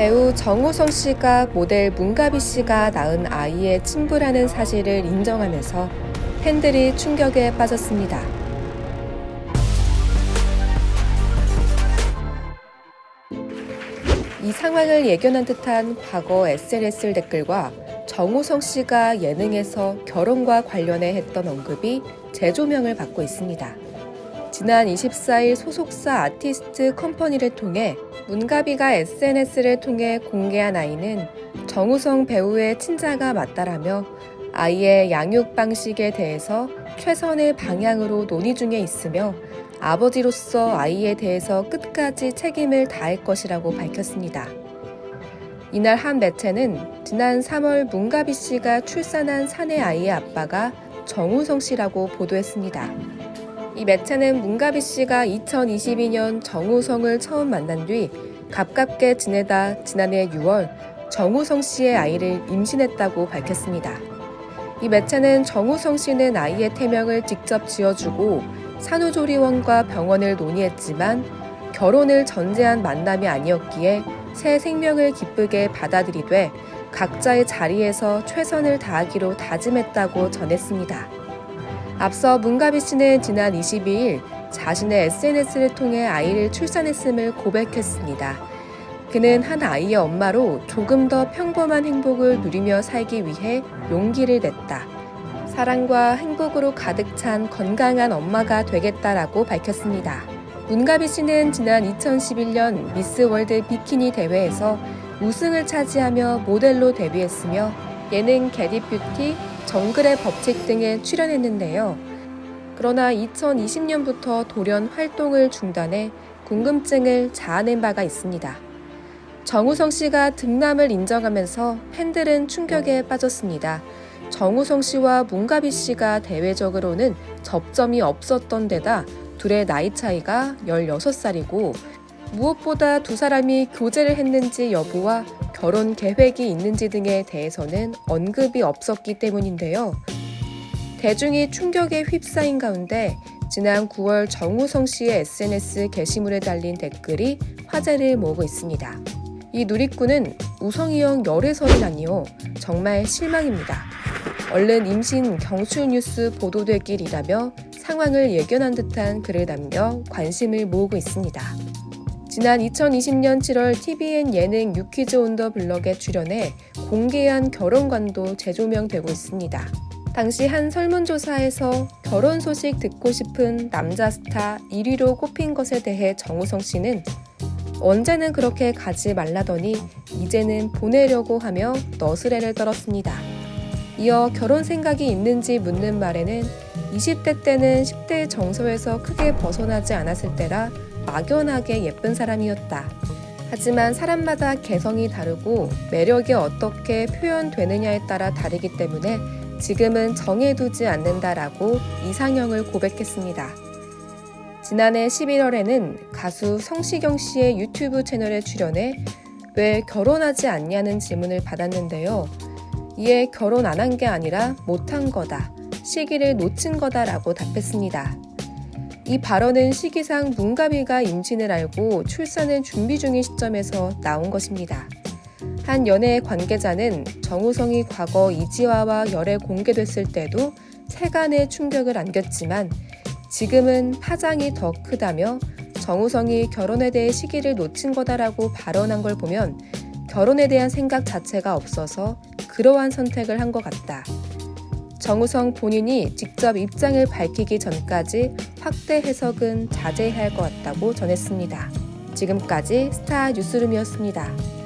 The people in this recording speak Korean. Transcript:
배우 정우성 씨가 모델 문가비 씨가 낳은 아이의 친부라는 사실을 인정하면서 팬들이 충격에 빠졌습니다. 이 상황을 예견한 듯한 과거 SNS 댓글과 정우성 씨가 예능에서 결혼과 관련해 했던 언급이 재조명을 받고 있습니다. 지난 24일 소속사 아티스트 컴퍼니를 통해 문가비가 SNS를 통해 공개한 아이는 정우성 배우의 친자가 맞다라며 아이의 양육 방식에 대해서 최선의 방향으로 논의 중에 있으며 아버지로서 아이에 대해서 끝까지 책임을 다할 것이라고 밝혔습니다. 이날 한 매체는 지난 3월 문가비 씨가 출산한 사내 아이의 아빠가 정우성 씨라고 보도했습니다. 이 매체는 문가비 씨가 2022년 정우성을 처음 만난 뒤 가깝게 지내다 지난해 6월 정우성 씨의 아이를 임신했다고 밝혔습니다. 이 매체는 정우성 씨는 아이의 태명을 직접 지어주고 산후조리원과 병원을 논의했지만 결혼을 전제한 만남이 아니었기에 새 생명을 기쁘게 받아들이되 각자의 자리에서 최선을 다하기로 다짐했다고 전했습니다. 앞서 문가비 씨는 지난 22일 자신의 SNS를 통해 아이를 출산했음을 고백했습니다. 그는 한 아이의 엄마로 조금 더 평범한 행복을 누리며 살기 위해 용기를 냈다. 사랑과 행복으로 가득 찬 건강한 엄마가 되겠다라고 밝혔습니다. 문가비 씨는 지난 2011년 미스 월드 비키니 대회에서 우승을 차지하며 모델로 데뷔했으며 예능 게디 뷰티, 정글의 법칙 등에 출연했는데요. 그러나 2020년부터 돌연 활동을 중단해 궁금증을 자아낸 바가 있습니다. 정우성 씨가 등남을 인정하면서 팬들은 충격에 빠졌습니다. 정우성 씨와 문가비 씨가 대외적으로는 접점이 없었던 데다 둘의 나이 차이가 16살이고 무엇보다 두 사람이 교제를 했는지 여부와 결혼 계획이 있는지 등에 대해서는 언급이 없었기 때문인데요. 대중이 충격에 휩싸인 가운데 지난 9월 정우성 씨의 SNS 게시물에 달린 댓글이 화제를 모으고 있습니다. 이 누리꾼은 우성이 형 열애설이라니요. 정말 실망입니다. 얼른 임신 경출 뉴스 보도되길이라며 상황을 예견한 듯한 글을 남겨 관심을 모으고 있습니다. 지난 2020년 7월 TVN 예능 유퀴즈 온 더 블럭에 출연해 공개한 결혼관도 재조명되고 있습니다. 당시 한 설문조사에서 결혼 소식 듣고 싶은 남자 스타 1위로 꼽힌 것에 대해 정우성 씨는 언제는 그렇게 가지 말라더니 이제는 보내려고 하며 너스레를 떨었습니다. 이어 결혼 생각이 있는지 묻는 말에는 20대 때는 10대의 정서에서 크게 벗어나지 않았을 때라 막연하게 예쁜 사람이었다. 하지만 사람마다 개성이 다르고 매력이 어떻게 표현되느냐에 따라 다르기 때문에 지금은 정해두지 않는다라고 이상형을 고백했습니다. 지난해 11월에는 가수 성시경 씨의 유튜브 채널에 출연해 왜 결혼하지 않냐는 질문을 받았는데요. 이에 결혼 안 한 게 아니라 못한 거다. 시기를 놓친 거다라고 답했습니다. 이 발언은 시기상 문가비가 임신을 알고 출산을 준비 중인 시점에서 나온 것입니다. 한 연예 관계자는 정우성이 과거 이지화와 열애 공개됐을 때도 세간의 충격을 안겼지만 지금은 파장이 더 크다며 정우성이 결혼에 대해 시기를 놓친 거다라고 발언한 걸 보면 결혼에 대한 생각 자체가 없어서 그러한 선택을 한 것 같다. 정우성 본인이 직접 입장을 밝히기 전까지 확대 해석은 자제해야 할 것 같다고 전했습니다. 지금까지 스타 뉴스룸이었습니다.